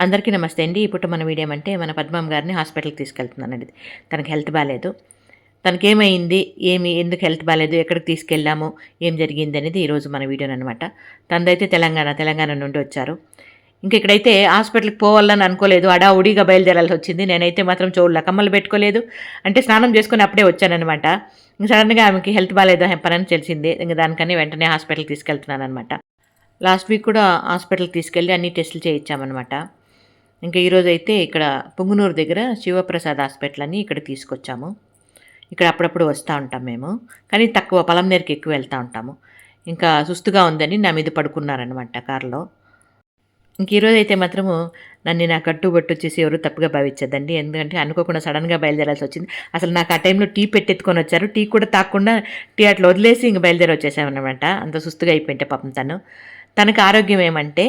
అందరికీ నమస్తే అండి. ఇప్పుడు మన వీడియో అంటే మన పద్మం గారిని హాస్పిటల్కి తీసుకెళ్తున్నానండి తనకి హెల్త్ బాగాలేదు. తనకి ఏమైంది ఏమి? ఎందుకు హెల్త్ బాగాలేదు? ఎక్కడికి తీసుకెళ్ళాము? ఏం జరిగింది అనేది ఈరోజు మన వీడియో అనమాట తనదైతే తెలంగాణ తెలంగాణ నుండి వచ్చారు. ఇంక ఇక్కడైతే హాస్పిటల్కి పోవాలని అనుకోలేదు. అడావుడిగా బయలుదేరాల్సి వచ్చింది. నేనైతే మాత్రం చోళ్ళ కమ్మలు పెట్టుకోలేదు. అంటే స్నానం చేసుకుని అప్పుడే వచ్చానమాట ఇంక సడన్గా ఆమెకి హెల్త్ బాగాలేదు హెప్పనని తెలిసింది. ఇంక దానికని వెంటనే హాస్పిటల్కి తీసుకెళ్తున్నాను అనమాట లాస్ట్ వీక్ కూడా హాస్పిటల్కి తీసుకెళ్ళి అన్ని టెస్టులు చేయించామన్నమాట. ఇంకా ఈరోజు అయితే ఇక్కడ పుంగునూరు దగ్గర శివప్రసాద్ హాస్పిటల్ అని ఇక్కడ తీసుకొచ్చాము. ఇక్కడ అప్పుడప్పుడు వస్తూ ఉంటాం మేము కానీ తక్కువ పొలం నేరికి ఎక్కువ వెళ్తూ ఉంటాము. ఇంకా సుస్తుగా ఉందని నా మీద పడుకున్నారనమాట కారులో. ఇంక ఈరోజు అయితే మాత్రము నన్ను నా కట్టుబట్టు వచ్చేసి ఎవరు తప్పుగా భావించద్దండి. ఎందుకంటే అనుకోకుండా సడన్గా బయలుదేరాల్సి వచ్చింది. అసలు నాకు ఆ టైంలో టీ పెట్టెత్తుకొని వచ్చారు. టీ కూడా తాకుండా టీ అట్లా వదిలేసి ఇంక బయలుదేరి వచ్చేసామన్నమాట. అంత సుస్తుగా అయిపోయింటే పాపం తను. తనకు ఆరోగ్యం ఏమంటే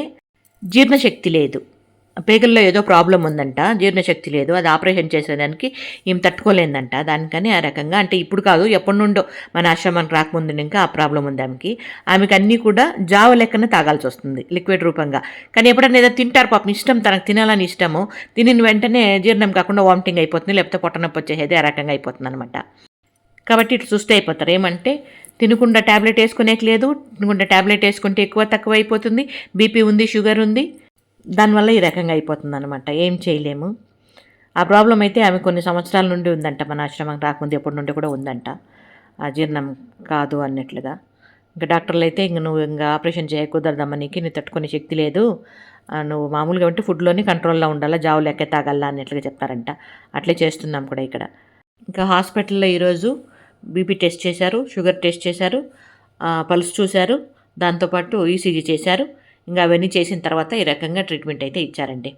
జీర్ణశక్తి లేదు. పేగుల్లో ఏదో ప్రాబ్లం ఉందంట జీర్ణశక్తి లేదు అది ఆపరేషన్ చేసేదానికి ఏం తట్టుకోలేదంట. దానికని ఆ రకంగా అంటే ఇప్పుడు కాదు ఎప్పటి నుండో మన ఆశ్రమానికి రాకముందు ఇంకా ఆ ప్రాబ్లం ఉంది ఆమెకి. ఆమెకి అన్నీ కూడా జావ లెక్కన తాగాల్సి వస్తుంది లిక్విడ్ రూపంగా. కానీ ఎప్పుడైనా ఏదో తింటారు పాపం ఇష్టం తనకు తినాలని ఇష్టము తినిన వెంటనే జీర్ణం కాకుండా వామిటింగ్ అయిపోతుంది లేకపోతే పొట్టనొప్పి వచ్చేది ఆ రకంగా అయిపోతుంది అనమాట కాబట్టి ఇట్లా సుస్థ అయిపోతారు. ఏమంటే తినకుండా ట్యాబ్లెట్ వేసుకునేకి లేదు తినకుండా ట్యాబ్లెట్ వేసుకుంటే ఎక్కువ తక్కువ అయిపోతుంది బీపీ ఉంది షుగర్ ఉంది దానివల్ల ఈ రకంగా అయిపోతుంది అనమాట ఏం చేయలేము. ఆ ప్రాబ్లం అయితే ఆమె కొన్ని సంవత్సరాల నుండి ఉందంట. మన ఆశ్రమం రాకముందు ఎప్పటి నుండి కూడా ఉందంట. అజీర్ణం కాదు అన్నట్లుగా. ఇంకా డాక్టర్లు అయితే ఇంక నువ్వు ఇంకా ఆపరేషన్ చేయకూడదమ్మా నీకు నీ తట్టుకునే శక్తి లేదు. నువ్వు మామూలుగా ఉంటే ఫుడ్లోనే కంట్రోల్లో ఉండాలా జావు లెక్క తాగల్లా అన్నట్లుగా చెప్తారంట. అట్లే చేస్తున్నాం కూడా ఇక్కడ. ఇంకా హాస్పిటల్లో ఈరోజు బీపీ టెస్ట్ చేశారు షుగర్ టెస్ట్ చేశారు పల్స్ చూశారు దాంతోపాటు ఈసీజీ చేశారు. ఇంకా అవన్నీ చేసిన తర్వాత ఈ రకంగా ట్రీట్మెంట్ అయితే ఇచ్చారండి.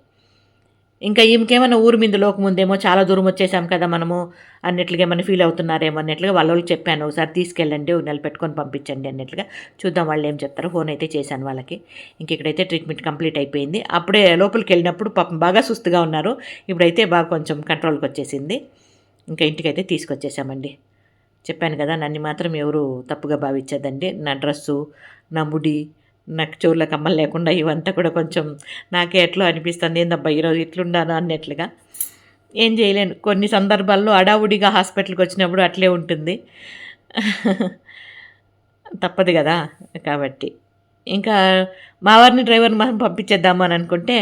ఇంకా ఈమెకేమైనా ఊరు మీద లోకముందేమో చాలా దూరం వచ్చేసాం కదా మనము అన్నట్లుగా ఏమైనా ఫీల్ అవుతున్నారేమో అన్నట్లుగా వాళ్ళ చెప్పాను. ఒకసారి తీసుకెళ్ళండి ఒక నెల పెట్టుకొని పంపించండి అన్నట్లుగా. చూద్దాం వాళ్ళు ఏం చెప్తారో ఫోన్ అయితే చేశాను వాళ్ళకి. ఇంక ఇక్కడైతే ట్రీట్మెంట్ కంప్లీట్ అయిపోయింది. అప్పుడే లోపలికి వెళ్ళినప్పుడు పాపం బాగా సుస్తుగా ఉన్నారు. ఇప్పుడైతే బాగా కొంచెం కంట్రోల్కి వచ్చేసింది. ఇంకా ఇంటికైతే తీసుకొచ్చేసామండి. చెప్పాను కదా నన్ను మాత్రం ఎవరు తప్పుగా భావించదండి నా డ్రెస్సు నా ముడి నాకు చెవుల కమ్మలు లేకుండా ఇవంతా కూడా కొంచెం నాకే ఎట్లా అనిపిస్తుంది ఏందబ్బా ఈరోజు ఇట్లుండాను అన్నట్లుగా. ఏం చేయలేను. కొన్ని సందర్భాల్లో అడావుడిగా హాస్పిటల్కి వచ్చినప్పుడు అట్లే ఉంటుంది. తప్పదు కదా కాబట్టి. ఇంకా మా వారిని డ్రైవర్ని మనం పంపించేద్దాము అని అనుకుంటే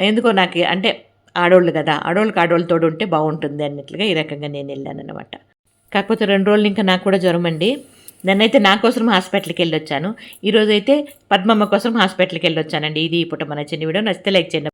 ఎందుకో నాకు అంటే ఆడోళ్ళు కదా ఆడోళ్ళకి ఆడోళ్ళు తోడు ఉంటే బాగుంటుంది అన్నట్లుగా ఈ రకంగా నేను వెళ్ళాను అనమాట కాకపోతే రెండు రోజులు ఇంకా నాకు కూడా జ్వరం అండి. నిన్నైతే నా కోసం హాస్పిటల్కి వెళ్ళొచ్చాను. ఈరోజు అయితే పద్మమ్మ కోసం హాస్పిటల్కి వెళ్ళొచ్చానండి. ఇది ఇప్పుడు మన చిన్న వీడియో. నచ్చితే లైక్ చేయండి.